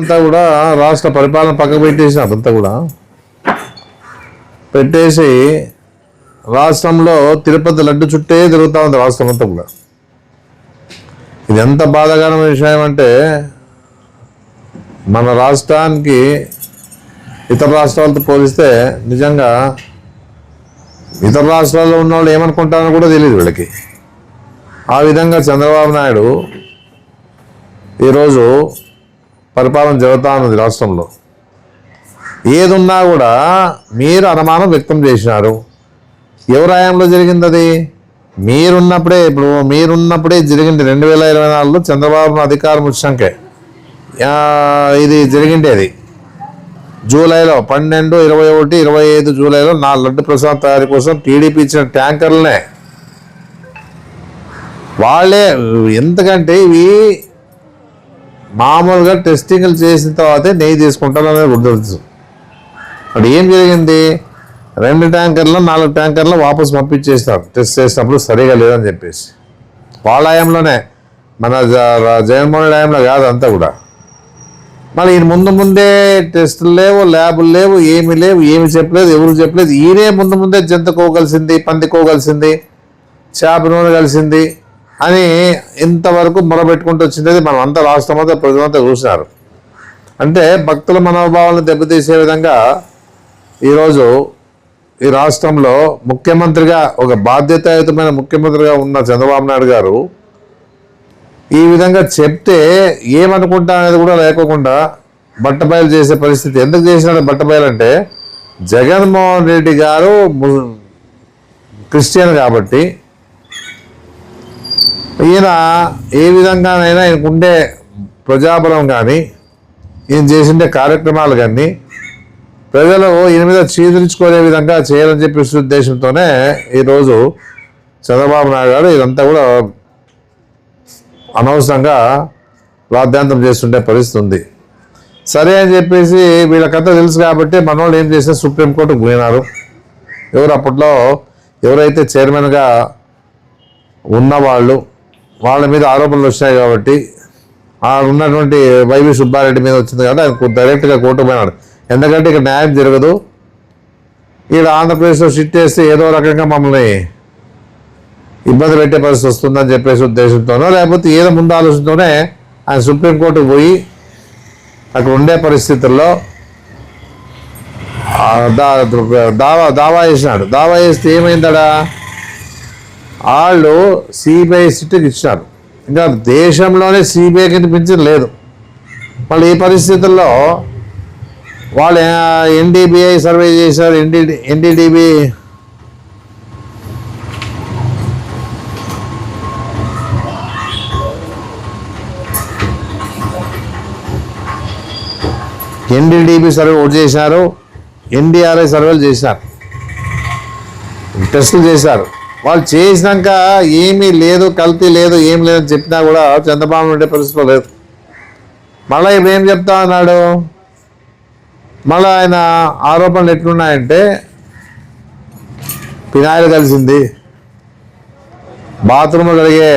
అంతా కూడా రాష్ట్ర పరిపాలన పక్కకు పెట్టేసి అదంతా కూడా. పెట్టేసి రాష్ట్రంలో తిరుపతి లడ్డు చుట్టే తిరుగుతూ ఉంది రాష్ట్రం అంతా కూడా. ఇది ఎంత బాధాకరమైన విషయం అంటే మన రాష్ట్రానికి ఇతర రాష్ట్రాలతో పోలిస్తే నిజంగా ఇతర రాష్ట్రాల్లో ఉన్న వాళ్ళు ఏమనుకుంటారో కూడా తెలియదు వీళ్ళకి. ఆ విధంగా చంద్రబాబు నాయుడు ఈరోజు పరిపాలన జరుగుతూ ఉన్నది రాష్ట్రంలో. ఏదున్నా కూడా మీరు అనుమానం వ్యక్తం చేసినారు. ఎవరి హయాంలో జరిగింది అది మీరున్నప్పుడే ఇప్పుడు మీరున్నప్పుడే జరిగింది రెండు వేల ఇరవై నాలుగులో చంద్రబాబు అధికారం వచ్చాకే ఇది జరిగిండేది. జూలైలో పన్నెండు ఇరవై ఒకటి ఇరవై ఐదు జూలైలో నా లడ్డు ప్రసాద్ తయారీ కోసం టీడీపీ ఇచ్చిన ట్యాంకర్లనే. వాళ్ళే ఎందుకంటే ఇవి మామూలుగా టెస్టింగ్లు చేసిన తర్వాతే నెయ్యి తీసుకుంటారనేది గుర్తు అప్పుడు ఏం జరిగింది? రెండు ట్యాంకర్లు నాలుగు ట్యాంకర్లు వాపస్ పంపించేస్తారు టెస్ట్ చేసినప్పుడు సరిగా లేదని చెప్పేసి. వాళ్ళ హయాంలోనే మన జగన్మోహన్ రెడ్డి హయాంలో కాదు అంతా కూడా. మళ్ళీ ఈయన ముందు ముందే టెస్టులు లేవు ల్యాబులు లేవు ఏమి లేవు ఏమి చెప్పలేదు ఎవరు చెప్పలేదు. ఈయనే ముందు ముందే జంతుకో కలిసింది పంది కలిసింది చేప నూనె కలిసింది. అని ఇంతవరకు మొరబెట్టుకుంటూ వచ్చింది మనం అంతా రాష్ట్రం అంతా ప్రజలంతా చూసినారు. అంటే భక్తుల మనోభావాలను దెబ్బతీసే విధంగా ఈరోజు ఈ రాష్ట్రంలో ముఖ్యమంత్రిగా ఒక బాధ్యతాయుతమైన ముఖ్యమంత్రిగా ఉన్న చంద్రబాబు నాయుడు గారు ఈ విధంగా చెప్తే ఏమనుకుంటా అనేది కూడా లేకోకుండా బట్టబయలు చేసే పరిస్థితి. ఎందుకు చేసినాడు బట్టబయలు అంటే జగన్మోహన్ రెడ్డి గారు క్రిస్టియన్ కాబట్టి ఈయన ఏ విధంగానైనా ఈయనకు ఉండే ప్రజాబలం కానీ ఈయన చేసిండే కార్యక్రమాలు కానీ ప్రజలు ఈయన మీద చీదరించుకునే విధంగా చేయాలని చెప్పి ఉద్దేశంతోనే ఈరోజు చంద్రబాబు నాయుడు గారు ఇదంతా కూడా అనవసరంగా రాద్ధాంతం చేస్తుండే పరిస్థితి ఉంది. సరే అని చెప్పేసి వీళ్ళకంతా తెలుసు కాబట్టి మనోళ్ళు ఏం చేస్తే సుప్రీంకోర్టుకు పోయినారు. ఎవరు అప్పట్లో ఎవరైతే చైర్మన్గా ఉన్నవాళ్ళు వాళ్ళ మీద ఆరోపణలు వచ్చాయి కాబట్టి ఆ ఉన్నటువంటి వైవి సుబ్బారెడ్డి మీద వచ్చింది కాబట్టి ఆయన డైరెక్ట్గా కోర్టు పోయినాడు. ఎందుకంటే ఇక్కడ న్యాయం జరగదు. ఇక్కడ ఆంధ్రప్రదేశ్లో షిట్ చేస్తే ఏదో రకంగా మమ్మల్ని ఇబ్బంది పెట్టే పరిస్థితి వస్తుందని చెప్పేసి ఉద్దేశంతోనో లేకపోతే ఏదో ముందు ఆలోచనతోనే ఆయన సుప్రీంకోర్టుకు పోయి అక్కడ ఉండే పరిస్థితుల్లో దా- దావా దావా చేసినాడు. దావా చేస్తే ఏమైందడా? వాళ్ళు సిబిఐ సిట్కి ఇచ్చినారు. ఇంకా దేశంలోనే సిబిఐ కింద లేదు. మళ్ళీ ఈ పరిస్థితుల్లో వాళ్ళు ఎన్డీబీఐ సర్వే చేశారు. ఎన్డీ ఎన్డీడీబీ ఎన్డీడీబీ సర్వే ఒకటి చేశారు. ఎన్డీఆర్ఐ సర్వేలు చేశారు. టెస్టులు చేశారు. వాళ్ళు చేసినాక ఏమీ లేదు కల్తీ లేదు ఏం లేదని చెప్పినా కూడా చంద్రబాబు ఉండే పరిస్థితిలో లేదు. మళ్ళీ ఇప్పుడు ఏం చెప్తా అన్నాడు మళ్ళీ ఆయన ఆరోపణలు ఎట్లున్నాయంటే పినాయిలు కలిసింది. బాత్రూమ్లో కలిగే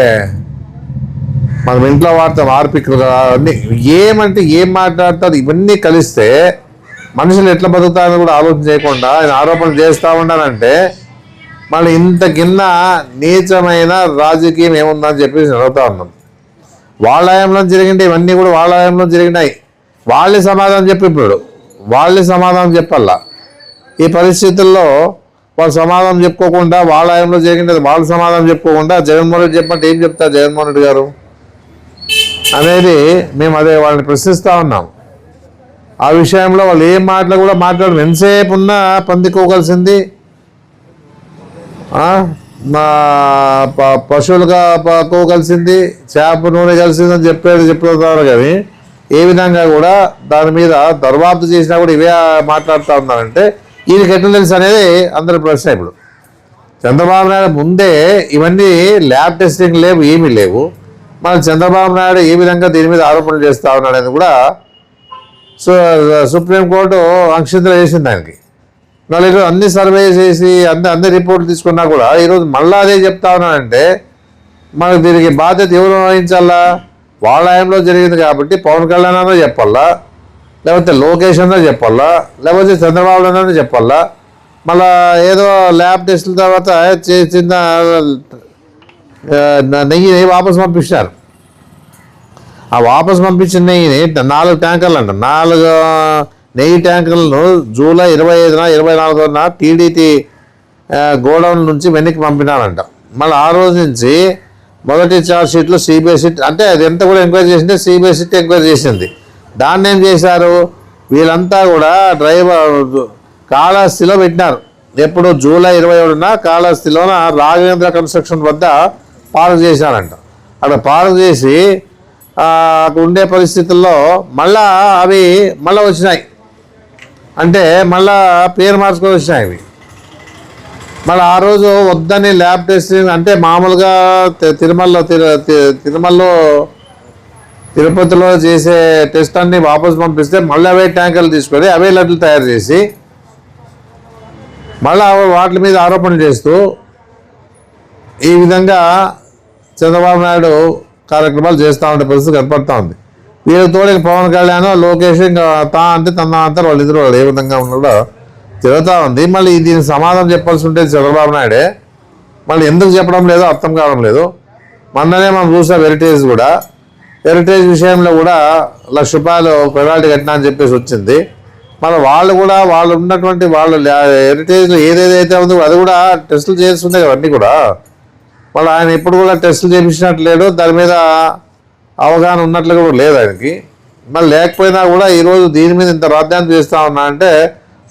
మనం ఇంట్లో వాడతాం ఆర్పిక్ అన్నీ ఏమంటే ఏం మాట్లాడతారు? ఇవన్నీ కలిస్తే మనుషులు ఎట్లా బతుకుతారని కూడా ఆలోచన చేయకుండా ఆయన ఆరోపణలు చేస్తూ ఉన్నానంటే మళ్ళీ ఇంత కింద నీచమైన రాజకీయం ఏముందని చెప్పేసి అడుగుతా ఉన్నాం వాళ్ళ హయాంలో ఇవన్నీ కూడా వాళ్ళ హయాంలో జరిగినాయి. వాళ్ళే సమాధానం చెప్పి ఇప్పుడు వాళ్ళే సమాధానం చెప్పాలా. ఈ పరిస్థితుల్లో వాళ్ళు సమాధానం చెప్పుకోకుండా వాళ్ళ హయాంలో జరిగింది వాళ్ళు సమాధానం చెప్పుకోకుండా జగన్మోహన్ రెడ్డి చెప్పంటే ఏం చెప్తారు జగన్మోహన్ రెడ్డి గారు? అనేది మేము అదే వాళ్ళని ప్రశ్నిస్తూ ఉన్నాం. ఆ విషయంలో వాళ్ళు ఏం మాటలు కూడా మాట్లాడరు. ఎంతసేపు ఉన్నా పందికోగలిసింది మా ప- పశువులుగా ప- కలిసింది చేప నూనె కలిసింది అని చెప్పేది చెప్తున్నారు కానీ ఏ విధంగా కూడా దాని మీద దర్వాప్తు చేసినా కూడా ఇవే మాట్లాడుతూ ఉన్నారంటే ఈయనకి ఎట్లా తెలుసు అనేది అందరి ప్రశ్న ఇప్పుడు. చంద్రబాబు నాయుడు ముందే ఇవన్నీ ల్యాబ్ టెస్టింగ్ లేవు ఏమీ లేవు. మన చంద్రబాబు నాయుడు ఏ విధంగా దీని మీద ఆరోపణలు చేస్తా ఉన్నాడు అనేది కూడా సో సుప్రీంకోర్టు అంక్షింతలు చేసింది దానికి నాలుగు అన్ని సర్వే చేసి అన్ని అన్ని రిపోర్ట్లు తీసుకున్నా కూడా ఈరోజు మళ్ళీ అదే చెప్తా ఉన్నానంటే మనకు దీనికి బాధ్యత ఎవరు వహించాలా? వాళ్ళ హయాంలో జరిగింది కాబట్టి పవన్ కళ్యాణ్ అన్న చెప్పాలా? లేకపోతే లోకేష్ అన్నా చెప్పాలా? లేకపోతే చంద్రబాబు అన్నా చెప్పాలా? మళ్ళా ఏదో ల్యాబ్ టెస్టుల తర్వాత చే- చిన్న నెయ్యిని నెయ్యి వాపస్ పంపిస్తారు ఆ వాపస్ పంపించిన నెయ్యిని నాలుగు ట్యాంకర్లు అంట. నాలుగు నెయ్యి ట్యాంకర్లను జూలై ఇరవై ఐదున ఇరవై నాలుగున టీడీటీ గోడౌన్ నుంచి వెనక్కి పంపినారంట. మళ్ళీ ఆ రోజు నుంచి మొదటి చార్జ్ షీట్లో సిబిఎస్ఈ అంటే అది ఎంత కూడా ఎంక్వైరీ చేసింటే సిబిఎస్ఈ సిట్ ఎంక్వైరీ చేసింది. దాన్ని ఏం చేశారు? వీళ్ళంతా కూడా డ్రైవర్ కాళహస్తిలో పెట్టినారు. ఎప్పుడు? జూలై ఇరవై ఏడున కాళహస్తిలోన రాఘవేంద్ర కన్స్ట్రక్షన్ వద్ద పార్క్ చేశారంట. అక్కడ పార్క్ చేసి అక్కడ ఉండే పరిస్థితుల్లో మళ్ళా అవి మళ్ళీ వచ్చినాయి. అంటే మళ్ళా పేరు మార్చుకొని వచ్చినాయి అవి మళ్ళీ ఆ రోజు వద్దని ల్యాబ్ టెస్టింగ్ అంటే మామూలుగా తిరుమలలో తిరు- తిరుమలలో తిరుపతిలో చేసే టెస్ట్ అన్ని వాపసు పంపిస్తే మళ్ళీ అవే ట్యాంకర్లు తీసుకొని అవే లడ్లు తయారు చేసి మళ్ళీ వాటి మీద ఆరోపణలు చేస్తూ ఈ విధంగా చంద్రబాబు నాయుడు కార్యక్రమాలు చేస్తూ ఉండే పరిస్థితి కనపడతా ఉంది. వీళ్ళ ఇంకా పవన్ కళ్యాణ్ లోకేష్ ఇంకా తా అంటే తన అంతా వాళ్ళిద్దరు వాళ్ళు ఏ విధంగా ఉన్నాడో తిరుగుతూ ఉంది. మళ్ళీ దీనికి సమాధానం చెప్పాల్సి ఉంటే చంద్రబాబు నాయుడే. మళ్ళీ ఎందుకు చెప్పడం లేదో అర్థం కావడం లేదు. మొన్ననే మనం చూసాం హెరిటేజ్ కూడా. హెరిటేజ్ విషయంలో కూడా లక్ష రూపాయలు పెనాల్టీ కట్టినా అని చెప్పేసి వచ్చింది. మరి వాళ్ళు కూడా వాళ్ళు ఉన్నటువంటి వాళ్ళు హెరిటేజ్లో ఏదేదైతే ఉందో అది కూడా టెస్టులు చేస్తుంది కదా అన్నీ కూడా. మళ్ళీ ఆయన ఎప్పుడు కూడా టెస్టులు చేయించినట్లేడు దాని మీద అవగాహన ఉన్నట్లు కూడా లేదు ఆయనకి. మళ్ళీ లేకపోయినా కూడా ఈరోజు దీని మీద ఇంత రాద్ధాంతం చేస్తూ ఉన్నా అంటే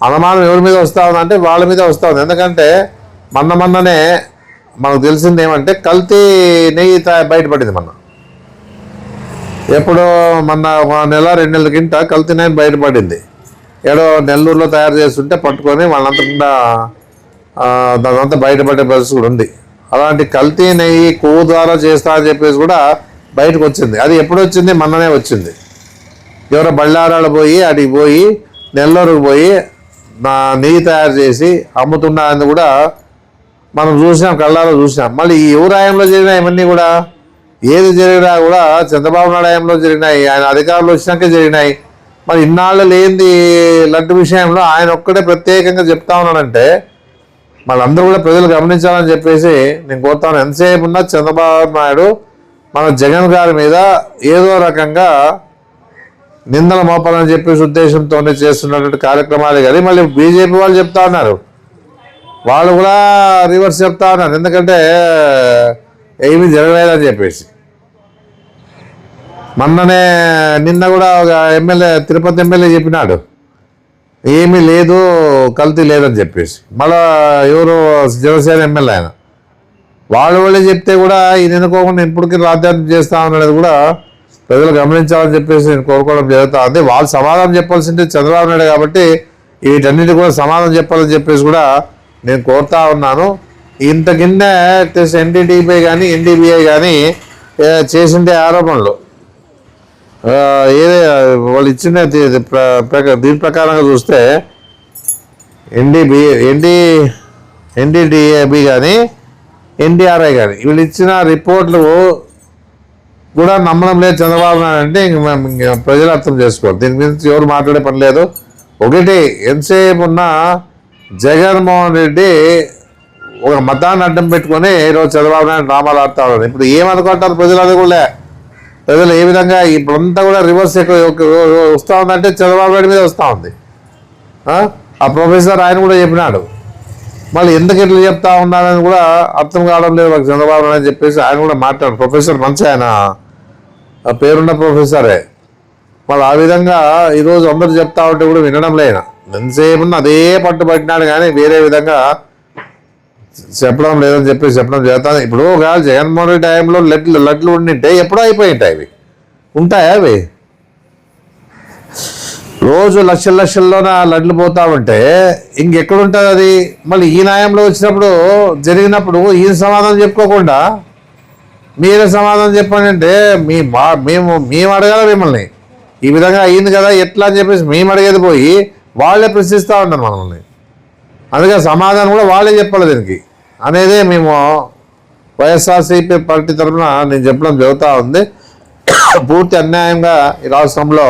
అనుమానం ఎవరి మీద వస్తూ ఉందా అంటే వాళ్ళ మీద వస్తూ ఉంది. ఎందుకంటే మొన్న మొన్ననే మనకు తెలిసింది ఏమంటే కల్తీ నెయ్యి బయటపడింది మొన్న. ఎప్పుడో మొన్న ఒక నెల రెండు నెలల కింద కల్తీ నెయ్యి బయటపడింది. ఏడో నెల్లూరులో తయారు చేస్తుంటే పట్టుకొని వాళ్ళంతకుండా దానంతా బయటపడే పరిస్థితి కూడా ఉంది. అలాంటి కల్తీ నెయ్యి కొవ్వు ద్వారా చేస్తా అని చెప్పేసి కూడా బయటకు వచ్చింది. అది ఎప్పుడు వచ్చింది? మొన్ననే వచ్చింది. ఎవరో బళ్ళారాలు పోయి అడిగి పోయి నెల్లూరుకు పోయి నా నెయ్యి తయారు చేసి అమ్ముతున్నారని కూడా మనం చూసినాం కళ్ళాలో చూసినాం. మళ్ళీ ఈ ఎవరు ఆయంలో జరిగినా ఇవన్నీ కూడా. ఏది జరిగినా కూడా చంద్రబాబు నాయుడు ఆయంలో జరిగినాయి ఆయన అధికారులు వచ్చినాకే జరిగినాయి. మరి ఇన్నాళ్ళు లేనిది లడ్డు విషయంలో ఆయన ఒక్కడే ప్రత్యేకంగా చెప్తా ఉన్నాడంటే వాళ్ళందరూ కూడా ప్రజలు గమనించాలని చెప్పేసి నేను కోరుతాను. ఎంతసేపు ఉన్నా చంద్రబాబు నాయుడు మన జగన్ గారి మీద ఏదో రకంగా నిందలు మోపాలని చెప్పేసి ఉద్దేశంతోనే చేస్తున్నటువంటి కార్యక్రమాలు కానీ మళ్ళీ బీజేపీ వాళ్ళు చెప్తా ఉన్నారు. వాళ్ళు కూడా రివర్స్ చెప్తా ఉన్నారు. ఎందుకంటే ఏమీ జరగలేదని చెప్పేసి. మొన్ననే నిన్న కూడా ఒక ఎమ్మెల్యే తిరుపతి ఎమ్మెల్యే చెప్పినాడు. ఏమీ లేదు కల్తీ లేదని చెప్పేసి. మళ్ళా ఎవరు జనసేన ఎమ్మెల్యే ఆయన. వాళ్ళు వాళ్ళే చెప్తే కూడా ఈయన ఎన్నుకోకుండా ఇప్పటికీ రాజ్యాంగం చేస్తా ఉన్నది కూడా ప్రజలు గమనించాలని చెప్పేసి నేను కోరుకోవడం జరుగుతా ఉంది. వాళ్ళు సమాధానం చెప్పాల్సిందే చంద్రబాబు నాయుడు కాబట్టి వీటన్నిటి కూడా సమాధానం చెప్పాలని చెప్పేసి కూడా నేను కోరుతా ఉన్నాను. ఇంత కింద ఎన్డీడీపీ కానీ ఎన్డీబీఐ కానీ చేసిండే ఆరోపణలు. ఏదే వాళ్ళు ఇచ్చిన ప్ర- దీని ప్రకారంగా చూస్తే ఎన్డీబీ ఎన్డీ ఎన్డీడీఏబి కానీ ఎన్డీఆర్ఐ గారు. వీళ్ళు ఇచ్చిన రిపోర్ట్లు కూడా నమ్మడం లేదు చంద్రబాబు నాయుడు అంటే ఇంక మేము ఇంక ప్రజలు అర్థం చేసుకోవాలి దీని గురించి ఎవరు మాట్లాడే పని లేదు. ఒకటి ఎంతసేపు ఉన్న జగన్మోహన్ రెడ్డి ఒక మతాన్ని అడ్డం పెట్టుకొని ఈరోజు చంద్రబాబు నాయుడు డ్రామాలు ఆడుతా ఉన్నారు ఇప్పుడు ఏమనుకుంటారు ప్రజలు అది కూడా? ప్రజలు ఏ విధంగా ఇప్పుడంతా కూడా రివర్స్ ఎక్కువ వస్తూ ఉందంటే చంద్రబాబు నాయుడు మీద వస్తూ ఉంది. ఆ ప్రొఫెసర్ ఆయన కూడా చెప్పినాడు. మళ్ళీ ఎందుకు ఇట్లా చెప్తా ఉన్నారని కూడా అర్థం కావడం లేదు మాకు చంద్రబాబు అని చెప్పేసి ఆయన కూడా మాట్లాడు. ప్రొఫెసర్ మంచి ఆయన. ఆ పేరున్న ప్రొఫెసరే. మళ్ళీ ఆ విధంగా ఈరోజు అందరూ చెప్తా ఉంటే కూడా వినడం లేన ఎంతసేపు ఉన్న అదే పట్టుబట్టినాడు కానీ వేరే విధంగా చెప్పడం లేదని చెప్పేసి చెప్పడం జరుగుతుంది. ఇప్పుడు ఒకవేళ జగన్మోహన్ రెడ్డి టైంలో లడ్లు లడ్లు ఉండింటే ఎప్పుడో అయిపోయి ఉంటాయి అవి ఉంటాయా అవి రోజు లక్షల లక్షల్లోన లడ్లు పోతా ఉంటే ఇంకెక్కడుంటుంది అది? మళ్ళీ ఈ న్యాయంలో వచ్చినప్పుడు జరిగినప్పుడు ఈయన సమాధానం చెప్పుకోకుండా మీరే సమాధానం చెప్పండి అంటే మీ మా మేము మేము అడగాలి మిమ్మల్ని. ఈ విధంగా అయింది కదా ఎట్లా అని చెప్పేసి మేము అడిగేది పోయి వాళ్ళే ప్రశ్నిస్తూ ఉంటారు మనల్ని. అందుకే సమాధానం కూడా వాళ్ళే చెప్పాలి దీనికి. అనేదే మేము వైఎస్ఆర్సీపీ పార్టీ తరఫున నేను చెప్పడం జరుగుతూ ఉంది. పూర్తి అన్యాయంగా ఈ రాష్ట్రంలో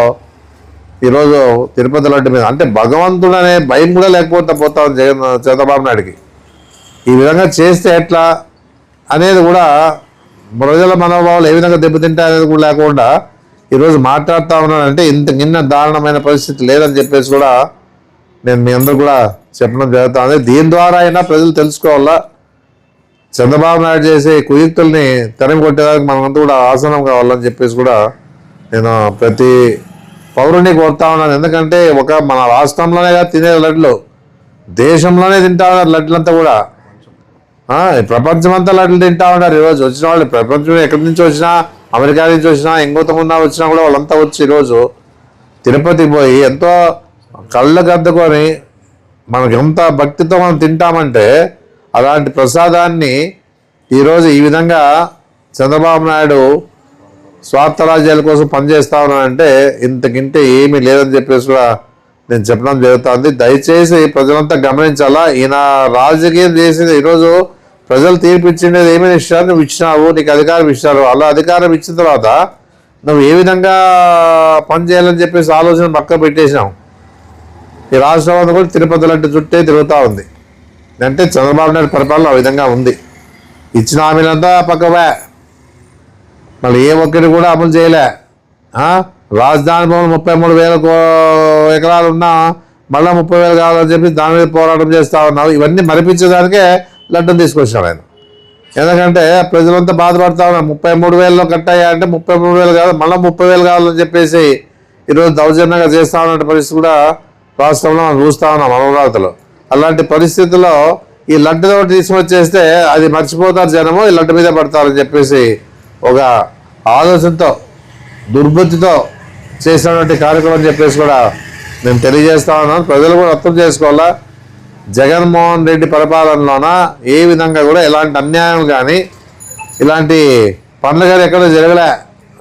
ఈరోజు తిరుపతి లాంటి మీద అంటే భగవంతుడు అనే భయం కూడా లేకపోతే పోతా ఉంది జగన్ చంద్రబాబు నాయుడికి. ఈ విధంగా చేస్తే ఎట్లా అనేది కూడా ప్రజల మనోభావాలు ఏ విధంగా దెబ్బతింటాయి అనేది కూడా లేకుండా ఈరోజు మాట్లాడుతూ ఉన్నానంటే ఇంత నిన్న దారుణమైన పరిస్థితి లేదని చెప్పేసి కూడా నేను మీ అందరూ కూడా చెప్పడం జరుగుతుంది. దీని ద్వారా అయినా ప్రజలు తెలుసుకోవాలా? చంద్రబాబు నాయుడు చేసే కుయుక్తుల్ని తరిమి కొట్టేదానికి మనమంతా కూడా ఆసనం కావాలని చెప్పేసి కూడా నేను ప్రతి పౌరుణ్ణి కోరుతా ఉన్నాను. ఎందుకంటే ఒక మన రాష్ట్రంలోనే కాదు తినే లడ్లు. దేశంలోనే తింటా ఉన్నారు లడ్లంతా కూడా. ప్రపంచం అంతా ప్రపంచమంతా లడ్లు తింటా ఉన్నారు. ఈరోజు వచ్చిన వాళ్ళు ప్రపంచం ఎక్కడి నుంచి వచ్చినా అమెరికా నుంచి వచ్చినా ఇంకొంతమున్నా వచ్చినా కూడా వాళ్ళంతా వచ్చి ఈరోజు తిరుపతి పోయి ఎంతో కళ్ళకు అద్దుకొని మనకి ఎంత భక్తితో మనం తింటామంటే అలాంటి ప్రసాదాన్ని ఈరోజు ఈ విధంగా చంద్రబాబు నాయుడు స్వార్థ రాజ్యాల కోసం పనిచేస్తా ఉన్నానంటే ఇంతకింటే ఏమీ లేదని చెప్పేసి కూడా నేను చెప్పడం జరుగుతుంది. దయచేసి ప్రజలంతా గమనించాలా? ఈయన రాజకీయం చేసింది ఈరోజు ప్రజలు తీర్పు ఇచ్చిండేది ఏమేమి నువ్వు ఇచ్చినావు నీకు అధికారం ఇచ్చినారు. అలా అధికారం ఇచ్చిన తర్వాత నువ్వు ఏ విధంగా పని చేయాలని చెప్పేసి ఆలోచన పక్క పెట్టేసినావు? ఈ రాష్ట్రం అంతా కూడా తిరుపతి లాంటి చుట్టే తిరుగుతూ ఉంది. అంటే చంద్రబాబు నాయుడు పరిపాలన ఆ విధంగా ఉంది. ఇచ్చిన హామీలంతా పక్కవే మళ్ళీ ఏ ఒక్కటి కూడా అమలు చేయలే. రాజధాని భవన్ ముప్పై మూడు వేల ఎకరాలు ఉన్నా మళ్ళీ ముప్పై వేలు కావాలని చెప్పి దాని మీద పోరాటం చేస్తా ఉన్నారు. ఇవన్నీ మరిపించేదానికే లడ్డం తీసుకొచ్చాను ఆయన ఎందుకంటే ప్రజలంతా బాధపడతా ఉన్నారు. ముప్పై మూడు వేలలో కట్టాయా అంటే ముప్పై మూడు వేలు కాదు మళ్ళీ ముప్పై వేలు కావాలని చెప్పేసి ఈరోజు దౌర్జన్యంగా చేస్తా ఉన్న పరిస్థితి కూడా రాష్ట్రంలో మనం చూస్తా ఉన్నాం అమరావతిలో. అలాంటి పరిస్థితుల్లో ఈ లడ్డు ఒకటి తీసుకొచ్చేస్తే అది మర్చిపోతారు జనము ఈ లడ్డు మీద పడతారని చెప్పేసి ఒక ఆలోచనతో దుర్బుద్ధితో చేసినటువంటి కార్యక్రమం అని చెప్పేసి కూడా నేను తెలియజేస్తా ఉన్నాను. ప్రజలు కూడా అర్థం చేసుకోవాలా? జగన్మోహన్ రెడ్డి పరిపాలనలోన? ఏ విధంగా కూడా ఎలాంటి అన్యాయం కానీ ఇలాంటి పనులు కానీ ఎక్కడ జరగలే?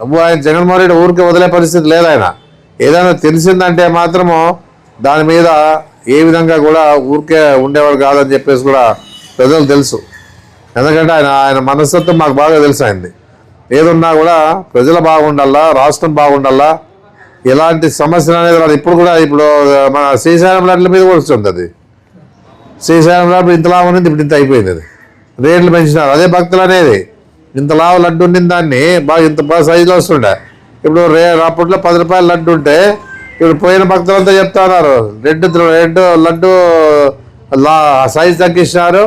అబ్బో ఆయన జగన్మోహన్ రెడ్డి ఊరికి వదిలే పరిస్థితి లేదు ఆయన. ఏదైనా తెలిసిందంటే మాత్రము దాని మీద ఏ విధంగా కూడా ఊరికే ఉండేవాడు కాదని చెప్పేసి కూడా ప్రజలు తెలుసు. ఎందుకంటే ఆయన ఆయన మనస్తత్వం మాకు బాగా తెలుసు ఆయనది. ఏదున్నా కూడా ప్రజలు బాగుండాలా రాష్ట్రం బాగుండాలా ఎలాంటి సమస్యలు అనేది వాళ్ళు ఇప్పుడు కూడా ఇప్పుడు మన శ్రీశైలం లడ్ల మీద కూడా వస్తుంది అది. శ్రీశైలం లడ్డు ఇంతలా ఉంది ఇప్పుడు ఇంత అయిపోయింది అది. రేట్లు పెంచినారు అదే భక్తులు అనేది. ఇంత లావు లడ్డు ఉండిన దాన్ని బాగా ఇంత బాగా సైజులో వస్తుండే. ఇప్పుడు రే అప్పట్లో పది రూపాయల లడ్డు ఉంటే ఇప్పుడు పోయిన భక్తులంతా చెప్తా ఉన్నారు రెడ్ రెడ్ లడ్డు లా సైజ్ తగ్గించినారు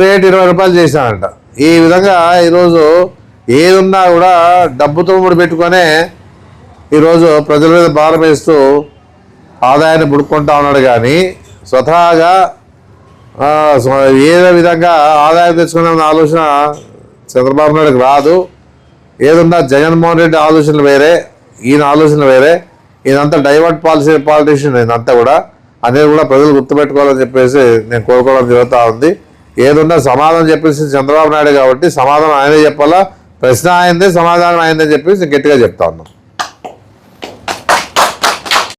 రేట్ ఇరవై రూపాయలు చేసినారంట. ఈ విధంగా ఈరోజు ఏదున్నా కూడా డబ్బుతో ముడి పెట్టుకొనే ఈరోజు ప్రజల మీద భారం వేస్తూ ఆదాయాన్ని పుడుక్కుంటా ఉన్నాడు కానీ స్వతహాగా ఏదో విధంగా ఆదాయం తెచ్చుకునే ఆలోచన చంద్రబాబు నాయుడుకి రాదు. ఏదున్నా జగన్మోహన్ రెడ్డి ఆలోచనలు వేరే ఈయన ఆలోచనలు వేరే. ఇదంతా డైవర్ట్ పాలసీ పాలిటీషియన్ ఇదంతా కూడా. అనేది కూడా ప్రజలు గుర్తుపెట్టుకోవాలని చెప్పేసి నేను కోరుకోవడం జరుగుతూ ఉంది. ఏదున్నా సమాధానం చెప్పేసి చంద్రబాబు నాయుడు కాబట్టి సమాధానం ఆయనే చెప్పాలా? ప్రశ్న అయింది సమాధానం అయిందని చెప్పేసి గట్టిగా చెప్తా ఉన్నాం.